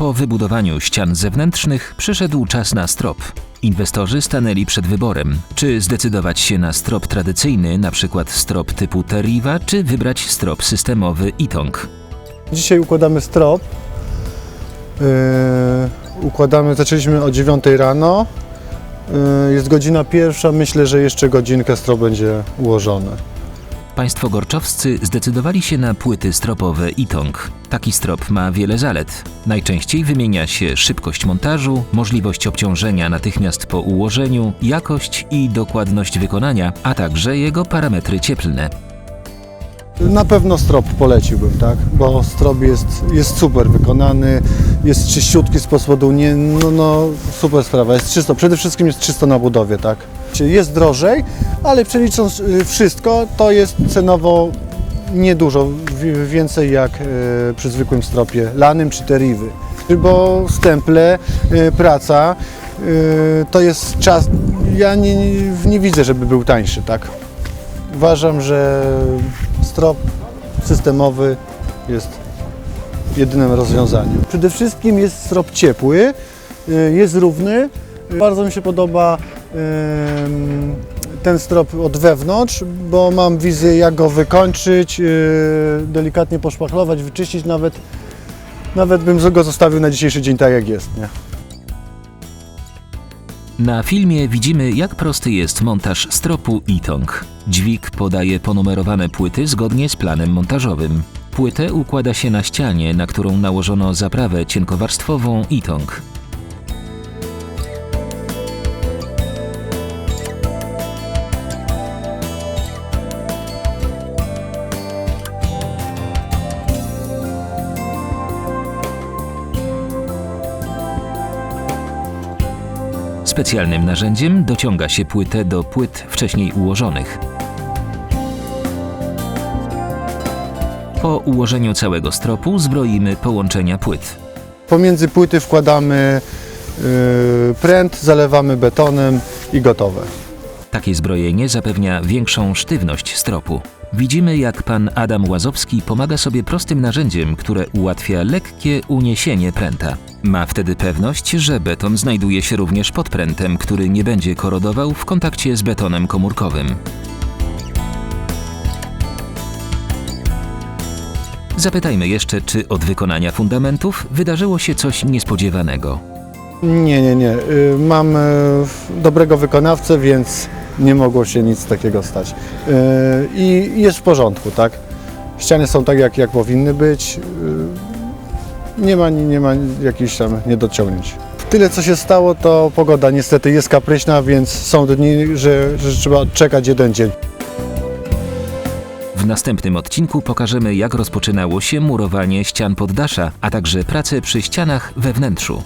Po wybudowaniu ścian zewnętrznych przyszedł czas na strop. Inwestorzy stanęli przed wyborem, czy zdecydować się na strop tradycyjny, np. strop typu Teriva, czy wybrać strop systemowy Itong. Dzisiaj układamy strop. Yy, układamy, zaczęliśmy o 9 rano. Yy, jest godzina pierwsza, myślę, że jeszcze godzinkę strop będzie ułożony. Państwo gorczowscy zdecydowali się na płyty stropowe Itong. Taki strop ma wiele zalet. Najczęściej wymienia się szybkość montażu, możliwość obciążenia natychmiast po ułożeniu, jakość i dokładność wykonania, a także jego parametry cieplne. Na pewno strop poleciłbym, tak? Bo strop jest, jest super wykonany, jest czyściutki z powodu nie, no, no super sprawa, jest czysto, przede wszystkim jest czysto na budowie, tak? Jest drożej, ale przelicząc y, wszystko, to jest cenowo niedużo wi- więcej jak y, przy zwykłym stropie lanym czy teriwy. Bo stemple, y, praca, to jest czas, ja nie, nie widzę, żeby był tańszy, tak? Uważam, że strop systemowy jest jedynym rozwiązaniem. Przede wszystkim jest strop ciepły, jest równy. Bardzo mi się podoba ten strop od wewnątrz, bo mam wizję jak go wykończyć, y, delikatnie poszpachlować, wyczyścić nawet. Nawet bym go zostawił na dzisiejszy dzień tak jak jest. Nie? Na filmie widzimy, jak prosty jest montaż stropu Itong. Dźwig podaje ponumerowane płyty zgodnie z planem montażowym. Płytę układa się na ścianie, na którą nałożono zaprawę cienkowarstwową Itong. Specjalnym narzędziem dociąga się płytę do płyt wcześniej ułożonych. Po ułożeniu całego stropu zbroimy połączenia płyt. Pomiędzy płyty wkładamy y, pręt, zalewamy betonem i gotowe. Takie zbrojenie zapewnia większą sztywność stropu. Widzimy, jak pan Adam Łazowski pomaga sobie prostym narzędziem, które ułatwia lekkie uniesienie pręta. Ma wtedy pewność, że beton znajduje się również pod prętem, który nie będzie korodował w kontakcie z betonem komórkowym. Zapytajmy jeszcze, czy od wykonania fundamentów wydarzyło się coś niespodziewanego. Nie, nie, nie. Y, Mam y, dobrego wykonawcę, więc nie mogło się nic takiego stać. Y, I jest w porządku, tak? Ściany są tak, jak, jak powinny być. Y, Nie ma, nie ma jakichś tam niedociągnięć. Tyle, co się stało, to pogoda niestety jest kapryśna, więc są dni, że, że trzeba czekać jeden dzień. W następnym odcinku pokażemy, jak rozpoczynało się murowanie ścian poddasza, a także prace przy ścianach we wnętrzu.